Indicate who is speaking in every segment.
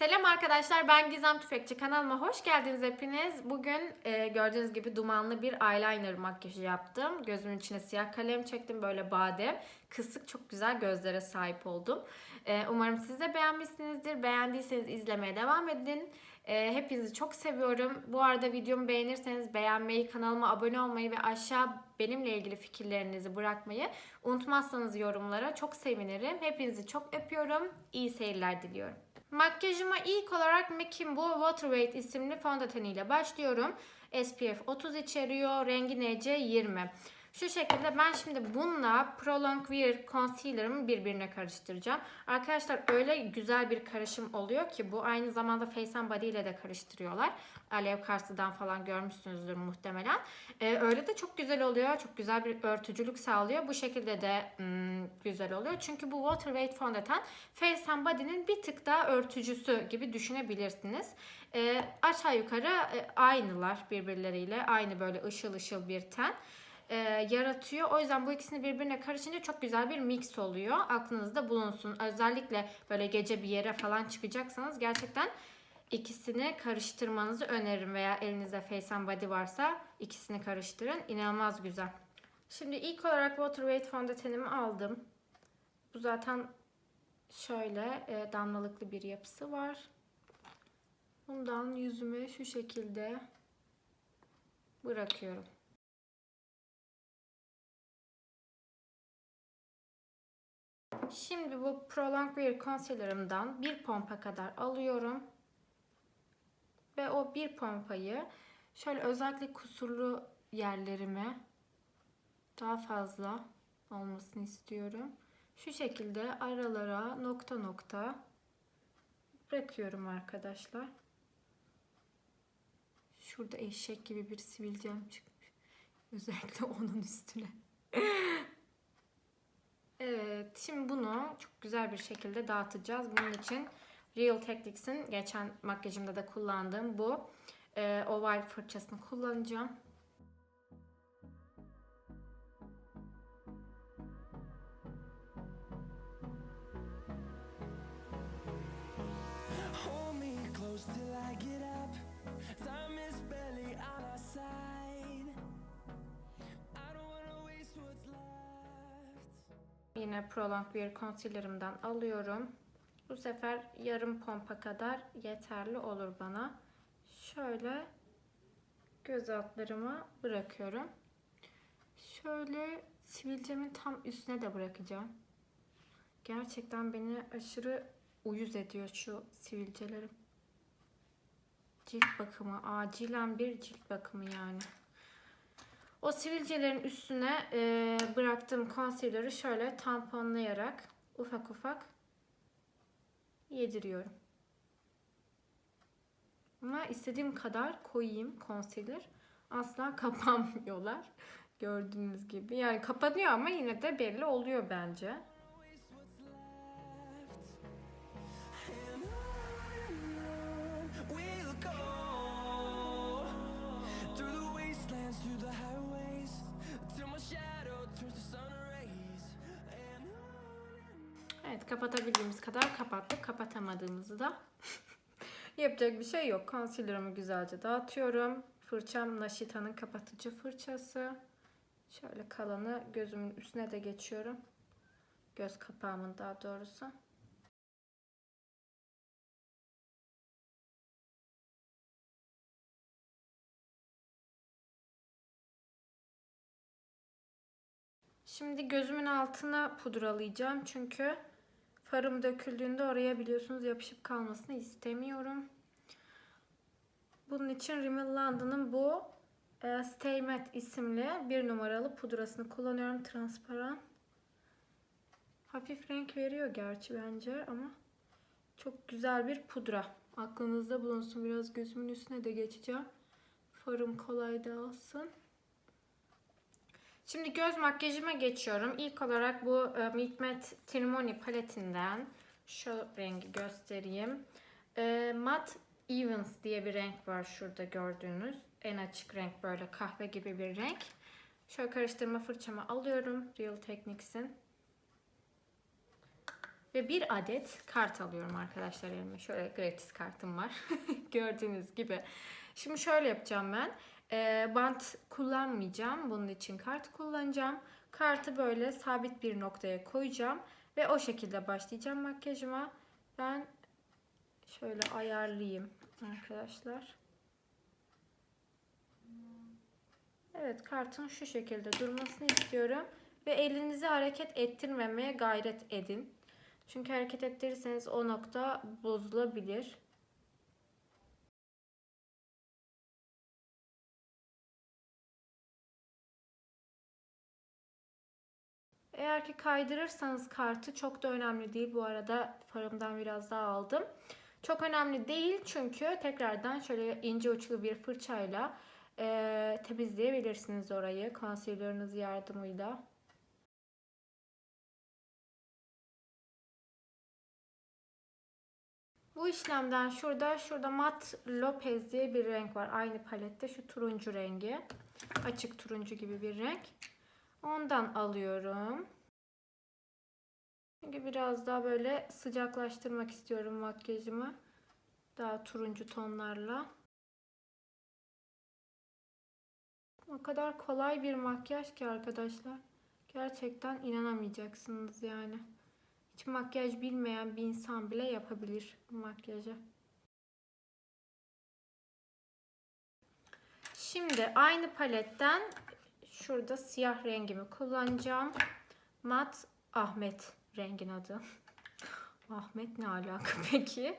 Speaker 1: Selam arkadaşlar ben Gizem Tüfekçi kanalıma hoş geldiniz hepiniz. Bugün e, gördüğünüz gibi dumanlı bir eyeliner makyajı yaptım. Gözümün içine siyah kalem çektim böyle badem. Kısık çok güzel gözlere sahip oldum. E, umarım siz de beğenmişsinizdir. Beğendiyseniz izlemeye devam edin. E, hepinizi çok seviyorum. Bu arada videomu beğenirseniz beğenmeyi, kanalıma abone olmayı ve aşağı benimle ilgili fikirlerinizi bırakmayı unutmazsanız yorumlara çok sevinirim. Hepinizi çok öpüyorum. İyi seyirler diliyorum. Makyajıma ilk olarak Makin Bu Water Weight isimli fondöteniyle başlıyorum. SPF 30 içeriyor. Rengi NC 20. Şu şekilde ben şimdi bununla Prolong Wear Concealer'ımı birbirine karıştıracağım. Arkadaşlar öyle güzel bir karışım oluyor ki bu aynı zamanda Face and Body ile de karıştırıyorlar. Alev Karsı'dan falan görmüşsünüzdür muhtemelen. Ee, öyle de çok güzel oluyor. Çok güzel bir örtücülük sağlıyor. Bu şekilde de hmm, güzel oluyor. Çünkü bu Water Weight fondöten Face and Body'nin bir tık daha örtücüsü gibi düşünebilirsiniz. Ee, aşağı yukarı e, aynılar birbirleriyle. Aynı böyle ışıl ışıl bir ten e, yaratıyor. O yüzden bu ikisini birbirine karışınca çok güzel bir mix oluyor. Aklınızda bulunsun. Özellikle böyle gece bir yere falan çıkacaksanız gerçekten ikisini karıştırmanızı öneririm. Veya elinizde Face and Body varsa ikisini karıştırın. İnanılmaz güzel. Şimdi ilk olarak Water Weight fondötenimi aldım. Bu zaten şöyle e, damlalıklı bir yapısı var. Bundan yüzüme şu şekilde bırakıyorum. Şimdi bu Prolong Wear Concealer'ımdan bir pompa kadar alıyorum. Ve o bir pompayı şöyle özellikle kusurlu yerlerime daha fazla olmasını istiyorum. Şu şekilde aralara nokta nokta bırakıyorum arkadaşlar. Şurada eşek gibi bir sivilcem çıkmış. Özellikle onun üstüne. Evet, şimdi bunu çok güzel bir şekilde dağıtacağız. Bunun için Real Techniques'in geçen makyajımda da kullandığım bu e, oval fırçasını kullanacağım.
Speaker 2: Hold me close till I get up. Time is barely on our side.
Speaker 1: Yine Prolong Wear Concealer'ımdan alıyorum. Bu sefer yarım pompa kadar yeterli olur bana. Şöyle göz altlarıma bırakıyorum. Şöyle sivilcemin tam üstüne de bırakacağım. Gerçekten beni aşırı uyuz ediyor şu sivilcelerim. Cilt bakımı, acilen bir cilt bakımı yani. O sivilcelerin üstüne e, bıraktığım concealer'ı şöyle tamponlayarak ufak ufak yediriyorum. Ama istediğim kadar koyayım concealer. Asla kapanmıyorlar. Gördüğünüz gibi. Yani kapanıyor ama yine de belli oluyor bence.
Speaker 2: Through the wastelands,
Speaker 1: Evet kapatabildiğimiz kadar kapattık. Kapatamadığımızı da yapacak bir şey yok. Concealer'ımı güzelce dağıtıyorum. Fırçam Naşita'nın kapatıcı fırçası. Şöyle kalanı gözümün üstüne de geçiyorum. Göz kapağımın daha doğrusu. Şimdi gözümün altına pudralayacağım çünkü farım döküldüğünde oraya biliyorsunuz yapışıp kalmasını istemiyorum. Bunun için Rimmel London'ın bu e, Stay Matte isimli bir numaralı pudrasını kullanıyorum. Transparan. Hafif renk veriyor gerçi bence ama çok güzel bir pudra. Aklınızda bulunsun. Biraz gözümün üstüne de geçeceğim. Farım kolay dağılsın. Şimdi göz makyajıma geçiyorum. İlk olarak bu e, Meet Matte Trimony paletinden şu rengi göstereyim. E, Matte Evans diye bir renk var şurada gördüğünüz. En açık renk böyle kahve gibi bir renk. Şöyle karıştırma fırçamı alıyorum. Real Techniques'in. Ve bir adet kart alıyorum arkadaşlar elime. Şöyle gratis kartım var. Gördüğünüz gibi. Şimdi şöyle yapacağım ben. Ee, bant kullanmayacağım. Bunun için kart kullanacağım. Kartı böyle sabit bir noktaya koyacağım. Ve o şekilde başlayacağım makyajıma. Ben şöyle ayarlayayım arkadaşlar. Evet kartın şu şekilde durmasını istiyorum. Ve elinizi hareket ettirmemeye gayret edin. Çünkü hareket ettirirseniz o nokta bozulabilir. Eğer ki kaydırırsanız kartı çok da önemli değil. Bu arada farımdan biraz daha aldım. Çok önemli değil çünkü tekrardan şöyle ince uçlu bir fırçayla eee, temizleyebilirsiniz orayı concealer'ınız yardımıyla. Bu işlemden şurada şurada mat Lopez diye bir renk var. Aynı palette şu turuncu rengi. Açık turuncu gibi bir renk. Ondan alıyorum. Çünkü biraz daha böyle sıcaklaştırmak istiyorum makyajımı. Daha turuncu tonlarla. O kadar kolay bir makyaj ki arkadaşlar. Gerçekten inanamayacaksınız yani. Hiç makyaj bilmeyen bir insan bile yapabilir makyajı. Şimdi aynı paletten şurada siyah rengimi kullanacağım. Mat Ahmet rengin adı. Ahmet ne alaka peki?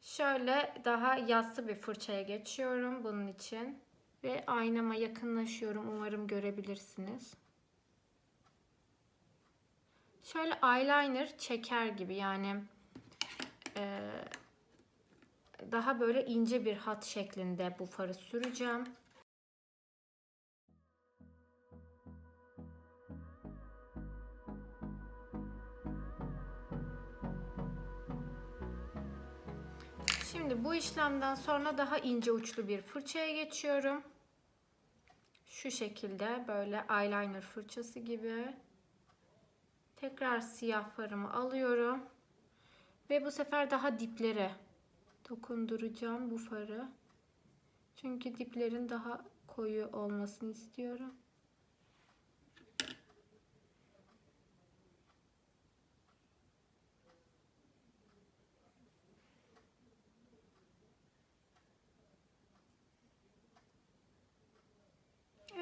Speaker 1: Şöyle daha yassı bir fırçaya geçiyorum bunun için. Ve aynama yakınlaşıyorum. Umarım görebilirsiniz. Şöyle eyeliner çeker gibi yani eee, daha böyle ince bir hat şeklinde bu farı süreceğim. Şimdi bu işlemden sonra daha ince uçlu bir fırçaya geçiyorum. Şu şekilde böyle eyeliner fırçası gibi. Tekrar siyah farımı alıyorum. Ve bu sefer daha diplere dokunduracağım bu farı. Çünkü diplerin daha koyu olmasını istiyorum.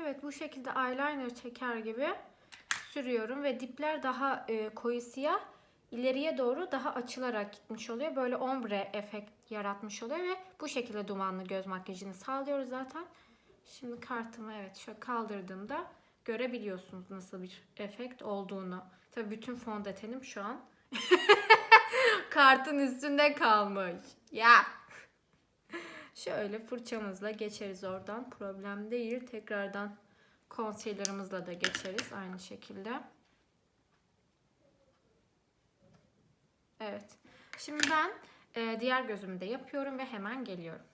Speaker 1: Evet bu şekilde eyeliner çeker gibi sürüyorum ve dipler daha e, koyu siyah ileriye doğru daha açılarak gitmiş oluyor. Böyle ombre efekt yaratmış oluyor ve bu şekilde dumanlı göz makyajını sağlıyoruz zaten. Şimdi kartımı evet şöyle kaldırdığımda görebiliyorsunuz nasıl bir efekt olduğunu. Tabii bütün fondötenim şu an kartın üstünde kalmış. Ya. Şöyle fırçamızla geçeriz oradan. Problem değil. Tekrardan concealer'ımızla da geçeriz aynı şekilde. Evet. Şimdi ben e, diğer gözümü de yapıyorum ve hemen geliyorum.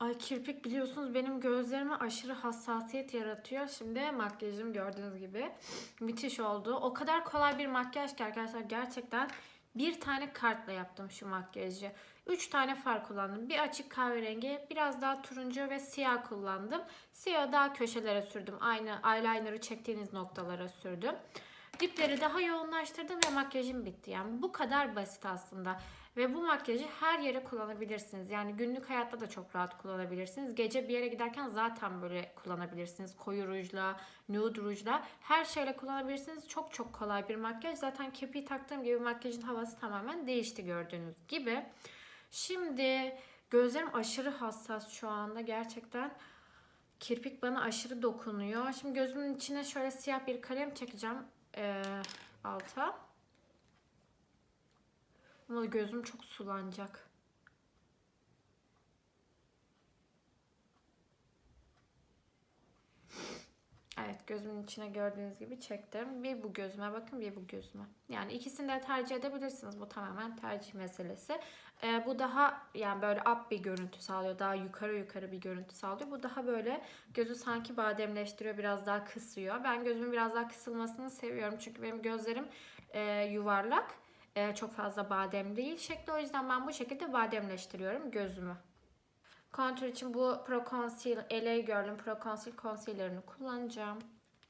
Speaker 1: Ay kirpik biliyorsunuz benim gözlerime aşırı hassasiyet yaratıyor. Şimdi makyajım gördüğünüz gibi müthiş oldu. O kadar kolay bir makyaj ki arkadaşlar gerçekten bir tane kartla yaptım şu makyajı. 3 tane far kullandım. Bir açık kahverengi, biraz daha turuncu ve siyah kullandım. Siyah daha köşelere sürdüm. Aynı eyeliner'ı çektiğiniz noktalara sürdüm. Dipleri daha yoğunlaştırdım ve makyajım bitti. Yani bu kadar basit aslında. Ve bu makyajı her yere kullanabilirsiniz. Yani günlük hayatta da çok rahat kullanabilirsiniz. Gece bir yere giderken zaten böyle kullanabilirsiniz. Koyu rujla, nude rujla her şeyle kullanabilirsiniz. Çok çok kolay bir makyaj. Zaten kepi taktığım gibi makyajın havası tamamen değişti gördüğünüz gibi. Şimdi gözlerim aşırı hassas şu anda gerçekten. Kirpik bana aşırı dokunuyor. Şimdi gözümün içine şöyle siyah bir kalem çekeceğim eee, alta. Ama gözüm çok sulanacak. Evet gözümün içine gördüğünüz gibi çektim. Bir bu gözüme bakın bir bu gözüme. Yani ikisini de tercih edebilirsiniz. Bu tamamen tercih meselesi. Ee, bu daha yani böyle up bir görüntü sağlıyor. Daha yukarı yukarı bir görüntü sağlıyor. Bu daha böyle gözü sanki bademleştiriyor. Biraz daha kısıyor. Ben gözümün biraz daha kısılmasını seviyorum. Çünkü benim gözlerim e, yuvarlak. e, çok fazla badem değil şekli. O yüzden ben bu şekilde bademleştiriyorum gözümü. Kontür için bu Pro Conceal LA Girl'ün Pro Conceal Concealer'ını kullanacağım.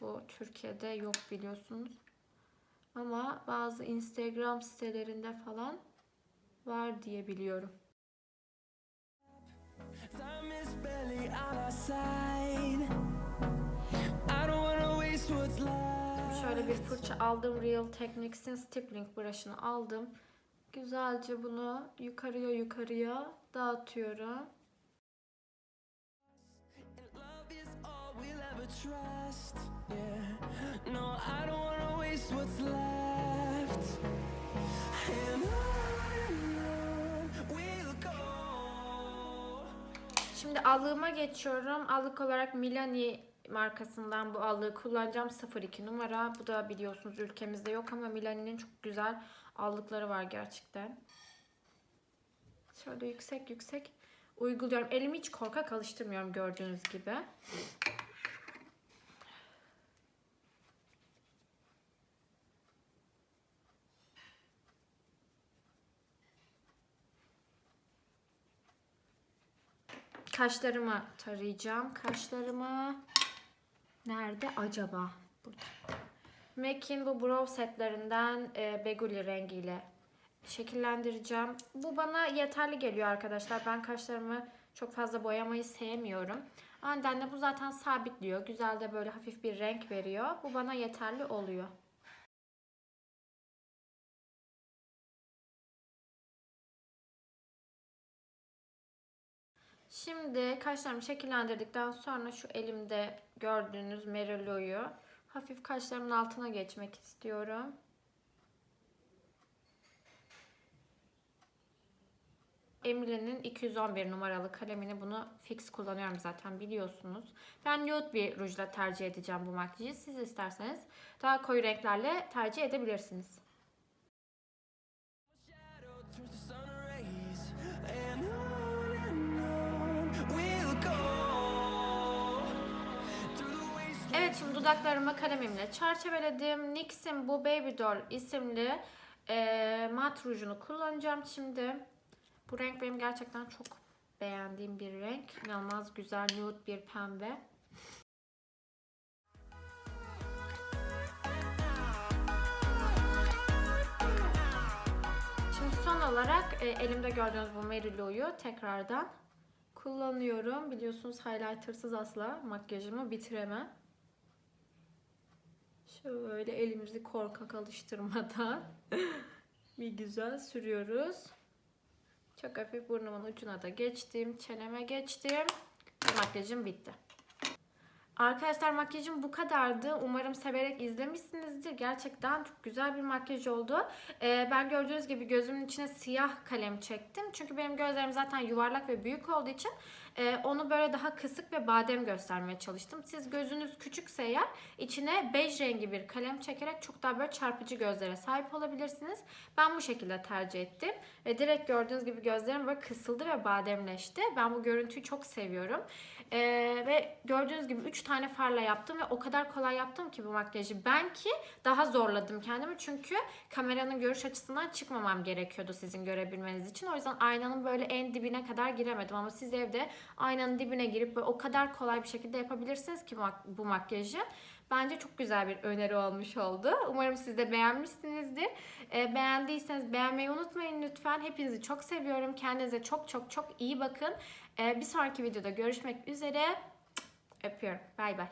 Speaker 1: Bu Türkiye'de yok biliyorsunuz. Ama bazı Instagram sitelerinde falan var diye biliyorum. Şöyle bir fırça aldım. Real Techniques'in stippling brush'ını aldım. Güzelce bunu yukarıya yukarıya dağıtıyorum. Şimdi allığıma geçiyorum. Allık olarak Milani markasından bu allığı kullanacağım. 02 numara. Bu da biliyorsunuz ülkemizde yok ama Milani'nin çok güzel allıkları var gerçekten. Şöyle yüksek yüksek uyguluyorum. Elimi hiç korkak alıştırmıyorum gördüğünüz gibi. Kaşlarımı tarayacağım. Kaşlarımı nerede acaba? Burada. MAC'in bu brow setlerinden e, Beguli rengiyle şekillendireceğim. Bu bana yeterli geliyor arkadaşlar. Ben kaşlarımı çok fazla boyamayı sevmiyorum. O nedenle bu zaten sabitliyor. Güzel de böyle hafif bir renk veriyor. Bu bana yeterli oluyor. Şimdi kaşlarımı şekillendirdikten sonra şu elimde gördüğünüz Merilo'yu hafif kaşlarımın altına geçmek istiyorum. Emily'nin 211 numaralı kalemini bunu fix kullanıyorum zaten biliyorsunuz. Ben nude bir rujla tercih edeceğim bu makyajı. Siz isterseniz daha koyu renklerle tercih edebilirsiniz. Evet şimdi dudaklarımı kalemimle çerçeveledim. NYX'in bu Baby Doll isimli e, mat rujunu kullanacağım şimdi. Bu renk benim gerçekten çok beğendiğim bir renk. İnanılmaz güzel nude bir pembe. Şimdi son olarak e, elimde gördüğünüz bu Merilo'yu tekrardan kullanıyorum. Biliyorsunuz highlightersız asla makyajımı bitiremem. Şöyle elimizi korkak alıştırmadan bir güzel sürüyoruz. Çok hafif burnumun ucuna da geçtim. Çeneme geçtim. Ve makyajım bitti. Arkadaşlar makyajım bu kadardı. Umarım severek izlemişsinizdir. Gerçekten çok güzel bir makyaj oldu. Ee, ben gördüğünüz gibi gözümün içine siyah kalem çektim. Çünkü benim gözlerim zaten yuvarlak ve büyük olduğu için e, onu böyle daha kısık ve badem göstermeye çalıştım. Siz gözünüz küçükse eğer içine bej rengi bir kalem çekerek çok daha böyle çarpıcı gözlere sahip olabilirsiniz. Ben bu şekilde tercih ettim. Ve direkt gördüğünüz gibi gözlerim böyle kısıldı ve bademleşti. Ben bu görüntüyü çok seviyorum. Ee, ve gördüğünüz gibi 3 tane farla yaptım ve o kadar kolay yaptım ki bu makyajı. Ben ki daha zorladım kendimi çünkü kameranın görüş açısından çıkmamam gerekiyordu sizin görebilmeniz için. O yüzden aynanın böyle en dibine kadar giremedim ama siz evde aynanın dibine girip böyle o kadar kolay bir şekilde yapabilirsiniz ki bu mak- bu makyajı. Bence çok güzel bir öneri olmuş oldu. Umarım siz de beğenmişsinizdir. Ee, beğendiyseniz beğenmeyi unutmayın lütfen. Hepinizi çok seviyorum. Kendinize çok çok çok iyi bakın. Ee, bir sonraki videoda görüşmek üzere. Öpüyorum. Bay bay.